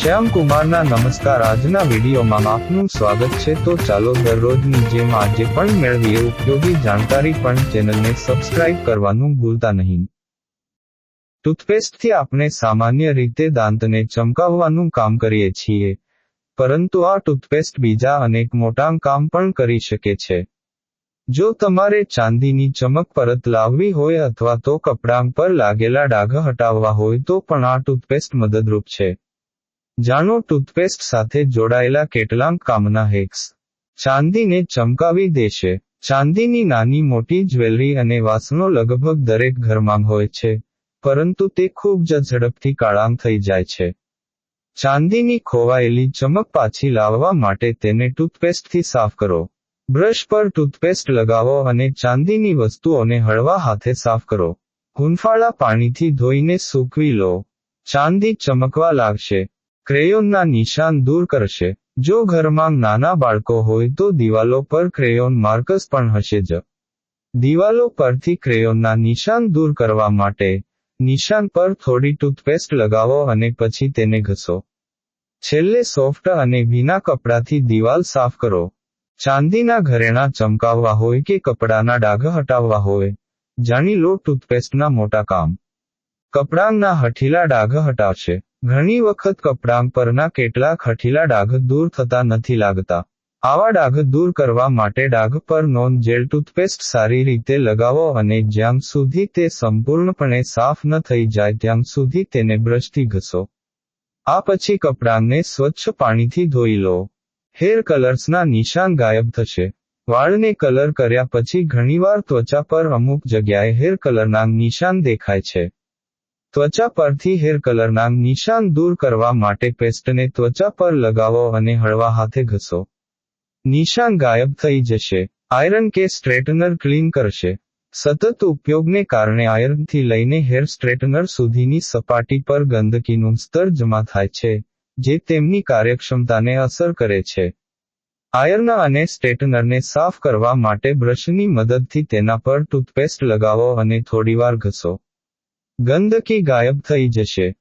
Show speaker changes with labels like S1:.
S1: શ્યામ કુમારના નમસ્કાર. આજના વિડીયોમાં આપનું સ્વાગત છે. તો ચાલો દરરોજની જેમ આજે પણ મેળવીએ ઉપયોગી જાણકારી પણ ચેનલને સબસ્ક્રાઇબ કરવાનું ભૂલતા નહીં. ટૂથપેસ્ટથી આપણે સામાન્ય રીતે દાંતને ચમકાવવાનું કામ કરીએ છીએ. પરંતુ આ ટૂથપેસ્ટ બીજા અનેક મોટા કામ પણ કરી શકે છે. જો તમારે ચાંદીની ચમક પરત લાવવી હોય અથવા તો કપડાં પર લાગેલા ડાઘ હટાવવા હોય તો પણ આ ટૂથપેસ્ટ મદદરૂપ છે. જાણો, ટૂથપેસ્ટ સાથે જોડાયેલા કેટલાક કામના હેક્સ. ચાંદીને ચમકાવી દેશે. ચાંદીની નાની મોટી જ્વેલરી અને વાસણો લગભગ દરેક ઘરમાં હોય છે, પરંતુ તે ખૂબ જ ઝડપથી કાળામ થઈ જાય છે. ચાંદીની ખોવાયેલી ચમક પાછી લાવવા માટે તેને ટૂથપેસ્ટથી સાફ કરો. બ્રશ પર ટૂથપેસ્ટ લગાવો અને ચાંદીની વસ્તુઓને હળવા હાથે સાફ કરો. હુંફાળા પાણીથી ધોઈને સૂકવી લો. ચાંદી ચમકવા લાગશે. ક્રેયોનના નિશાન દૂર કરશે. જો ઘરમાં નાના બાળકો હોય તો દિવાલો પર ક્રેયોન માર્કસ પણ હશે જ. દિવાલો પરથી ક્રેયોનના નિશાન દૂર કરવા માટે નિશાન પર થોડી ટૂથપેસ્ટ લગાવો અને પછી તેને ઘસો. છેલ્લે સોફ્ટ અને ભીના કપડાથી દિવાલ સાફ કરો. ચાંદીના ઘરેણા ચમકાવવા હોય કે કપડાના ડાઘ હટાવવા હોય, જાણી લો ટૂથપેસ્ટના મોટા કામ. કપડાંના હઠીલા ડાઘ હટાવશે. ઘણી વખત કપડાં પરના કેટલાક હઠીલા ડાઘ દૂર થતા નથી લાગતા. આવા ડાઘ દૂર કરવા માટે ડાઘ પર નોન જેલ ટૂથપેસ્ટ સારી રીતે લગાવો અને જ્યાં સુધી તે સંપૂર્ણપણે સાફ ન થઈ જાય ત્યાં સુધી તેને બ્રશથી ઘસો. આ પછી કપડાંને સ્વચ્છ પાણીથી ધોઈ લો. હેર કલર્સના નિશાન ગાયબ થશે. વાળને કલર કર્યા પછી ઘણીવાર ત્વચા પર અમુક જગ્યાએ હેર કલરના નિશાન દેખાય છે. ત્વચા પરથી હેર કલરના નિશાન દૂર કરવા માટે પેસ્ટને ત્વચા પર લગાવો અને હળવા હાથે ઘસો. નિશાન ગાયબ થઈ જશે. આયરન કે સ્ટ્રેટનર ક્લીન કરશે. સતત ઉપયોગને કારણે આયરનથી લઈને હેર સ્ટ્રેટનર સુધીની સપાટી પર ગંદકીનું સ્તર જમા થાય છે, જે તેમની કાર્યક્ષમતાને અસર કરે છે. આયર્ન અને સ્ટ્રેટનરને સાફ કરવા માટે બ્રશની મદદથી તેના પર ટૂથપેસ્ટ લગાવો અને થોડીવાર ઘસો. ગંદકી ગાયબ થઈ જશે.